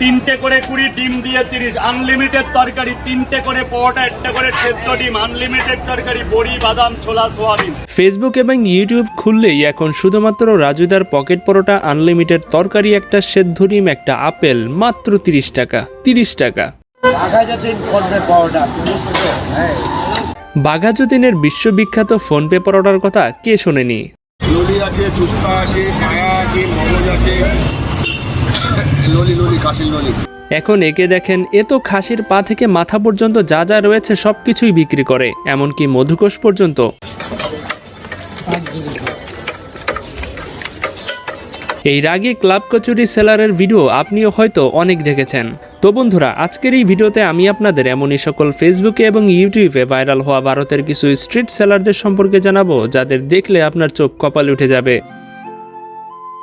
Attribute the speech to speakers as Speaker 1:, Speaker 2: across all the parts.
Speaker 1: তিনটে করে কুড়ি ডিম দিয়ে তিরিশ। আনলিমিটেড তরকারি তিনটে করে পরোটা একটা করে সেদ্ধ ডিম আনলিমিটেড তরকারি বড়ি বাদাম ছোলা সোয়াবিন।
Speaker 2: ফেসবুক এবং ইউটিউব খুললেই এখন শুধুমাত্র রাজুদার পকেট পরোটা আনলিমিটেড তরকারি একটা সেদ্ধ ডিম একটা আপেল মাত্র তিরিশ টাকা। তিরিশ টাকা। বাঘাযতীনের বিশ্ববিখ্যাত ফোনপে পরোটার কথা কে শোনেনি?
Speaker 3: আছে চুস্তা আছে মায়া আছে মগজ আছে।
Speaker 2: এখন একে দেখেন, এ তো খাসির পা থেকে মাথা পর্যন্ত যা যা রয়েছে সব কিছুই বিক্রি করে, এমনকি মধুকোষ পর্যন্ত। এই রাগে ক্লাব কচুরি সেলারের ভিডিও আপনিও হয়তো অনেক দেখেছেন। তো বন্ধুরা, আজকের এই ভিডিওতে আমি আপনাদের এমনই সকল ফেসবুকে এবং ইউটিউবে ভাইরাল হওয়া ভারতের কিছু স্ট্রিট সেলারদের সম্পর্কে জানাব, যাদের দেখলে আপনার চোখ কপালে উঠে যাবে।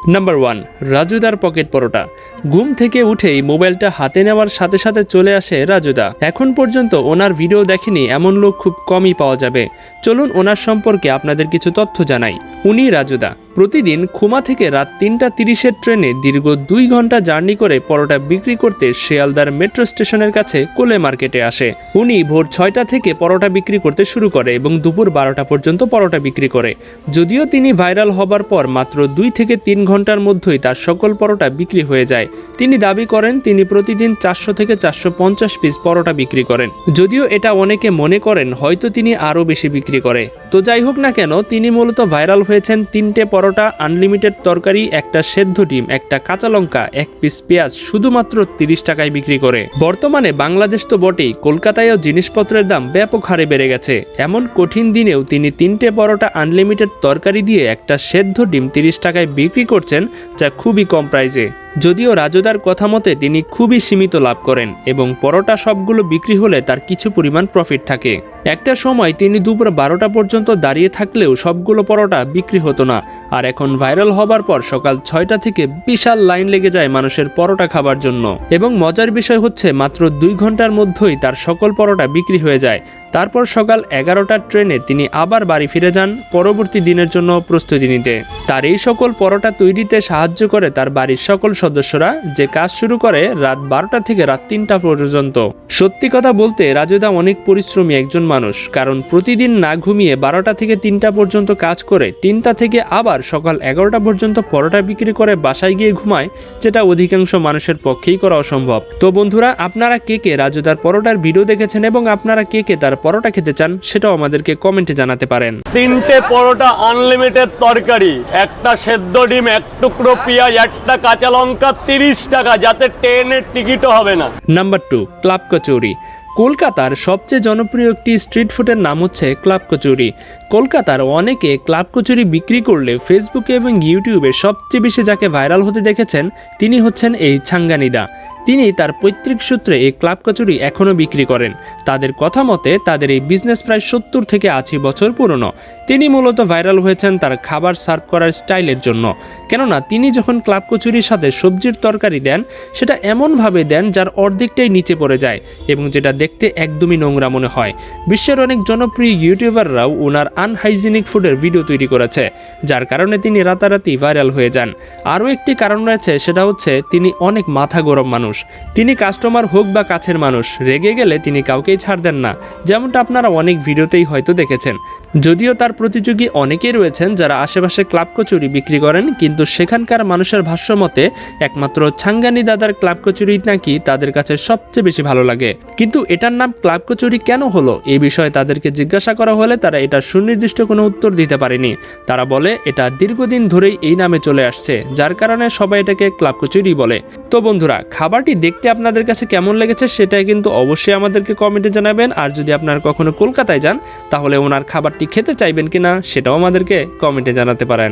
Speaker 2: নাম্বার ওয়ান রাজুদার পকেট পরোটা। ঘুম থেকে উঠেই মোবাইলটা হাতে নেওয়ার সাথে সাথে চলে আসে রাজুদা। এখন পর্যন্ত ওনার ভিডিও দেখেনি, এমন লোক খুব কমই পাওয়া যাবে। চলুন ওনার সম্পর্কে আপনাদের কিছু তথ্য জানাই। উনি রাজুদা। প্রতিদিন খুমা থেকে রাত তিনটা তিরিশের ট্রেনে দীর্ঘ দুই ঘণ্টা জার্নি করে পরোটা বিক্রি করতে শিয়ালদার মেট্রো স্টেশনের কাছে কোলে মার্কেটে আসে। উনি ভোর ছয়টা থেকে পরোটা বিক্রি করতে শুরু করে এবং দুপুর বারোটা পর্যন্ত পরোটা বিক্রি করে। যদিও তিনি ভাইরাল হবার পর মাত্র দুই থেকে তিন ঘণ্টার মধ্যেই তার সকল পরোটা বিক্রি হয়ে যায়। তিনি দাবি করেন, তিনি প্রতিদিন চারশো থেকে চারশো পঞ্চাশ পিস পরোটা বিক্রি করেন। যদিও এটা অনেকে মনে করেন, হয়তো তিনি আরও বেশি বিক্রি করে। তো যাই হোক না কেন, তিনি মূলত ভাইরাল হয়েছেন তিনটে পরোটা আনলিমিটেড তরকারি, একটা সেদ্ধ ডিম, একটা কাঁচা লঙ্কা, এক পিস পেঁয়াজ, শুধুমাত্র তিরিশ টাকায় বিক্রি করে। বর্তমানে বাংলাদেশ তো বটেই কলকাতায়ও জিনিসপত্রের দাম ব্যাপক হারে বেড়ে গেছে। এমন কঠিন দিনেও তিনি তিনটে পরোটা আনলিমিটেড তরকারি দিয়ে একটা সেদ্ধ ডিম তিরিশ টাকায় বিক্রি করছেন, যা খুবই কম প্রাইসে যদিও রাজুদার কথা মতে তিনি খুবই সীমিত লাভ করেন এবং পরোটা সবগুলো বিক্রি হলে তার কিছু পরিমাণ প্রফিট থাকে। একটা সময় তিনি দুপুর বারোটা পর্যন্ত দাঁড়িয়ে থাকলেও সবগুলো পরোটা বিক্রি হতো না। আর এখন ভাইরাল হবার পর সকাল ছয়টা থেকে বিশাল লাইন লেগে যায় মানুষের পরোটা খাবার জন্য। এবং মজার বিষয় হচ্ছে মাত্র দুই ঘণ্টার মধ্যেই তার সকল পরোটা বিক্রি হয়ে যায়। তারপর সকাল এগারোটার ট্রেনে তিনি আবার বাড়ি ফিরে যান পরবর্তী দিনের জন্য প্রস্তুতি নিতে। তার এই সকল পরোটা তৈরিতে সাহায্য করে তার বাড়ির সকল সদস্যরা যে কাজ শুরু করে রাত বারোটা থেকে রাত তিনটা পর্যন্ত। সত্যি কথা বলতে রাজুদা অনেক পরিশ্রমী একজন মানুষ, কারণ প্রতিদিন না ঘুমিয়ে বারোটা থেকে তিনটা পর্যন্ত কাজ করে তিনটা থেকে আবার সকাল এগারোটা পর্যন্ত পরোটা বিক্রি করে বাসায় গিয়ে ঘুমায়, যেটা অধিকাংশ মানুষের পক্ষেই করা অসম্ভব। তো বন্ধুরা, আপনারা কে কে রাজুদার পরোটার ভিডিও দেখেছেন এবং আপনারা কে কে তার পরোটা খেতে চান সেটাও আমাদেরকে কমেন্টে জানাতে পারেন।
Speaker 1: তিনটে পরোটা আনলিমিটেড তরকারি একটা সেদ্ধ ডিম এক টুকরো পেঁয়াজ একটা কাঁচা লঙ্কা তিরিশ টাকা যাতে ট্রেনের টিকিটও হবে না।
Speaker 2: Number two club kachori. কলকাতার সবচেয়ে জনপ্রিয় একটি স্ট্রিট ফুডের নাম হচ্ছে ক্লাব কচুরি। কলকাতার অনেকে ক্লাব কচুরি বিক্রি করলে ফেসবুকে এবং ইউটিউবে সবচেয়ে বেশি যাকে ভাইরাল হতে দেখেছেন তিনি হচ্ছেন এই ছাঙ্গানিদা। তিনি তার পৈতৃক সূত্রে এই ক্লাব কচুরি এখনও বিক্রি করেন। তাদের কথা মতে তাদের এই বিজনেস প্রায় সত্তর থেকে আশি বছর পুরনো। তিনি মূলত ভাইরাল হয়েছেন তার খাবার সার্ভ করার স্টাইলের জন্য। কেননা তিনি যখন ক্লাব কচুরির সাথে সবজির তরকারি দেন, সেটা এমনভাবে দেন যার অর্ধেকটাই নিচে পড়ে যায় এবং যেটা দেখতে একদমই নোংরা মনে হয়। বিশ্বের অনেক জনপ্রিয় ইউটিউবাররাও ওনার আনহাইজিনিক ফুডের ভিডিও তৈরি করেছে, যার কারণে তিনি রাতারাতি ভাইরাল হয়ে যান। আরও একটি কারণ রয়েছে, সেটা হচ্ছে তিনি অনেক মাথা গরম মানুষ। তিনি কাস্টমার হোক বা কাছের মানুষ, রেগে গেলে তিনি কাউকেই ছাড় দেন না, যেমনটা আপনারা অনেক ভিডিওতেই হয়তো দেখেছেন। যদিও তার প্রতিযোগী অনেকেই রয়েছেন যারা আশেপাশে ক্লাব কচুরি বিক্রি করেন, কিন্তু সেখানকার মানুষের ভাষ্য মতে, একমাত্র ছাঙ্গানি দাদার ক্লাব কচুরি নাকি তাদের কাছে সবচেয়ে বেশি ভালো লাগে। কিন্তু এটার নাম ক্লাব কচুরি কেন হলো? এই বিষয়ে তাদেরকে জিজ্ঞাসা করা হলে তারা এটা সুনির্দিষ্ট কোনো উত্তর দিতে পারেনি। তারা বলে, এটা দীর্ঘদিন ধরেই এই নামে চলে আসছে, যার কারণে সবাই এটাকে ক্লাব কচুরি বলে। তো বন্ধুরা, খাবারটি দেখতে আপনাদের কাছে কেমন লেগেছে সেটাই কিন্তু অবশ্যই আমাদেরকে কমেন্টে জানাবেন, আর যদি আপনারা কখনো কলকাতায় যান, তাহলে ওনার খাবারটি খেতে চাইবেন কিনা সেটাও আমাদেরকে কমেন্টে জানাতে পারেন।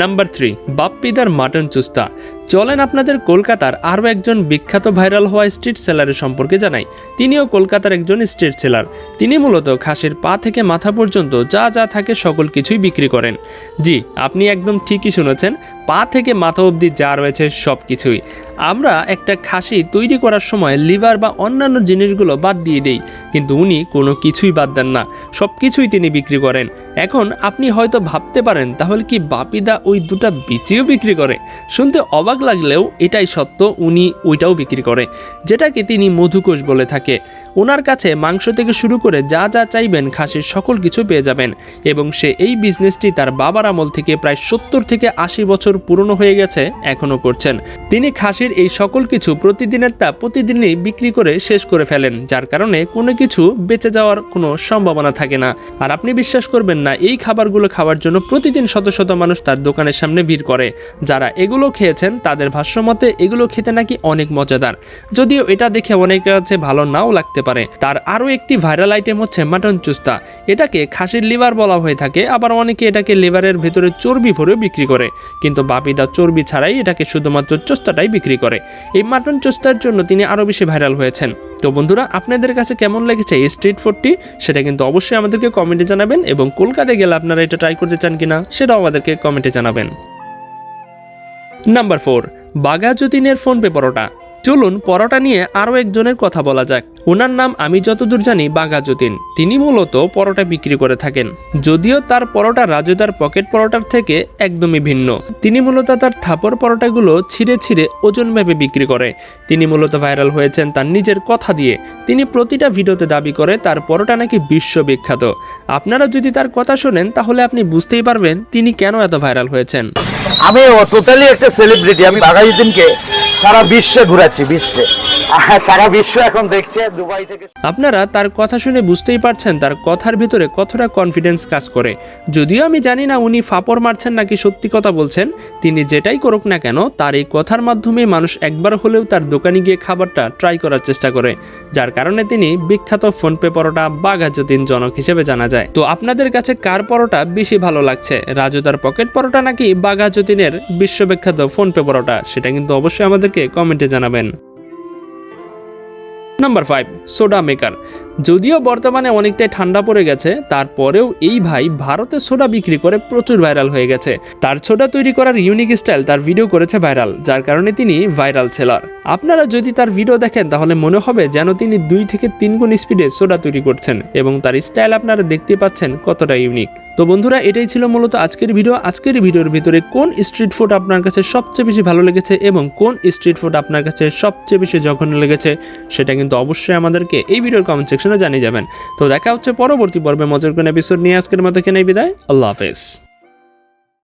Speaker 2: নাম্বার থ্রি বাপ্পিদার মাটন চুস্তা। চলেন আপনাদের কলকাতার আরও একজন বিখ্যাত ভাইরাল হওয়া স্ট্রিট সেলারের সম্পর্কে জানাই। তিনিও কলকাতার একজন স্ট্রিট সেলার। তিনি মূলত খাসির পা থেকে মাথা পর্যন্ত যা যা থাকে সকল কিছুই বিক্রি করেন। জি, আপনি একদম ঠিকই শুনেছেন, পা থেকে মাথা অবধি যা রয়েছে সব কিছুই। আমরা একটা খাসি তৈরি করার সময় লিভার বা অন্যান্য জিনিসগুলো বাদ দিয়ে দেই, কিন্তু উনি কোনো কিছুই বাদ দেন না। সব কিছুই তিনি বিক্রি করেন। এখন আপনি হয়তো ভাবতে পারেন, তাহলে কি বাপিদা ওই দুটা বিচিও বিক্রি করে? শুনতে অবাক লাগলেও এটাই সত্য, উনি ওইটাও বিক্রি করে, যেটাকে তিনি মধুকোষ বলে থাকে। ওনার কাছে মাংস থেকে শুরু করে যা যা চাইবেন, খাসির সকল কিছু পেয়ে যাবেন, এবং সে এই বিজনেসটি তার বাবার আমল থেকে প্রায় সত্তর থেকে আশি বছর পুরনো হয়ে গেছে এখনও করছেন। তিনি খাসির এই সকল কিছু প্রতিদিনের তা প্রতিদিনই বিক্রি করে শেষ করে ফেলেন, যার কারণে কোনো কিছু বেঁচে যাওয়ার কোনো সম্ভাবনা থাকে না। আর আপনি বিশ্বাস করবেন না, এই খাবারগুলো খাওয়ার জন্য প্রতিদিন শত শত মানুষ তার দোকানের সামনে ভিড় করে। যারা এগুলো খেয়েছেন, তাদের ভাষ্যমতে এগুলো খেতে নাকি অনেক মজাদার। যদিও এটা দেখে অনেকের কাছে ভালো নাও লাগতে পারে। তার আরও একটি ভাইরাল আইটেম হচ্ছে মাটন চুস্তা। এটাকে খাসির লিভার বলা হয়ে থাকে, আবার অনেকে এটাকে লিভারের ভেতরে চর্বি ভরেও বিক্রি করে। কিন্তু বাপিদা চর্বি ছাড়াই এটাকে শুধুমাত্র চোস্তাটাই বিক্রি করে। এই মাটন চোস্তার জন্য তিনি আরও বেশি ভাইরাল হয়েছেন। তো বন্ধুরা, আপনাদের কাছে কেমন লেগেছে এই স্ট্রিট ফুডটি সেটা কিন্তু অবশ্যই আমাদেরকে কমেন্টে জানাবেন এবং কলকাতায় গেলে আপনারা এটা ট্রাই করতে চান কিনা, সেটাও আমাদেরকে কমেন্টে জানাবেন। নাম্বার ফোর বাঘাযতীনের ফোনপে পরোটা। চলুন পরোটা নিয়ে আরও একজনের কথা বলা যাক। ওনার নাম আমি যতদূর জানি বাঘাযতীন তিনি মূলত পরোটা বিক্রি করে থাকেন। যদিও তার পরোটা রাজুদার পকেট পরোটার থেকে একদমই ভিন্ন। তিনি মূলত তার থাপর পরোটাগুলো ছিঁড়ে ছিঁড়ে ওজন ভেবে বিক্রি করে। তিনি মূলত ভাইরাল হয়েছেন তার নিজের কথা দিয়ে। তিনি প্রতিটা ভিডিওতে দাবি করে তার পরোটা নাকি বিশ্ববিখ্যাত। আপনারা যদি তার কথা শোনেন, তাহলে আপনি বুঝতেই পারবেন তিনি কেন এত ভাইরাল হয়েছেন।
Speaker 4: আমি টোটালি একটা সেলিব্রিটি আমি বাঘাযতীনকে সারা বিশ্বে ঘুরাচ্ছি বিশ্বে। সারা বিশ্ব এখন দেখছে, দুবাই থেকে
Speaker 2: আপনারা তার কথা শুনে বুঝতেই পারছেন তার কথার ভিতরে কতটা কনফিডেন্স কাজ করে। যদিও আমি জানি না উনি ফাপড় মারছেন নাকি সত্যি কথা বলছেন, তিনি যেটাই করুক না কেন, তার এই কথার মাধ্যমে মানুষ একবার হলেও তার দোকানে গিয়ে খাবারটা ট্রাই করার চেষ্টা করে, যার কারণে তিনি বিখ্যাত ফোনপে পরোটা বা গাজতিন জনক হিসেবে জানা যায়। তো আপনাদের কাছে কার পরোটা বেশি ভালো লাগছে? রাজুদার পকেট পরোটা নাকি বাঘাযতীনের বিশ্ববিখ্যাত ফোনপে পরোটা? সেটা কিন্তু অবশ্যই আমাদেরকে কমেন্টে জানাবেন। নাম্বার ফাইভ সোডা মেকার যদিও বর্তমানে অনেকটাই ঠান্ডা পড়ে গেছে, তারপরেও এই ভাই ভারতে সোডা বিক্রি করে প্রচুর ভাইরাল হয়ে গেছে। তার সোডা তৈরি করার ইউনিক স্টাইল তার ভিডিও করেছে ভাইরাল, যার কারণে তিনি ভাইরাল সেলার আপনারা যদি তার ভিডিও দেখেন, তাহলে মনে হবে যেন তিনি দুই থেকে তিন গুণ স্পিডে সোডা তৈরি করছেন এবং তার স্টাইল আপনারা দেখতে পাচ্ছেন কতটা ইউনিক তো বন্ধুরা, এটাই ছিল মূলত আজকের ভিডিও আজকের ভিডিওর ভিতরে কোন স্ট্রিট ফুড আপনার কাছে সবচেয়ে বেশি ভালো লেগেছে এবং কোন স্ট্রিট ফুড আপনার কাছে সবচেয়ে বেশি জঘন্য লেগেছে, সেটা কিন্তু অবশ্যই আমাদেরকে এই ভিডিওর কমেন্ট সেকশনে জানিয়ে যাবেন। তো দেখা হচ্ছে পরবর্তী পর্বে। মজার কোন এপিসোড নিয়ে আজকের মতো কেনে বিদায়। আল্লাহ হাফেজ।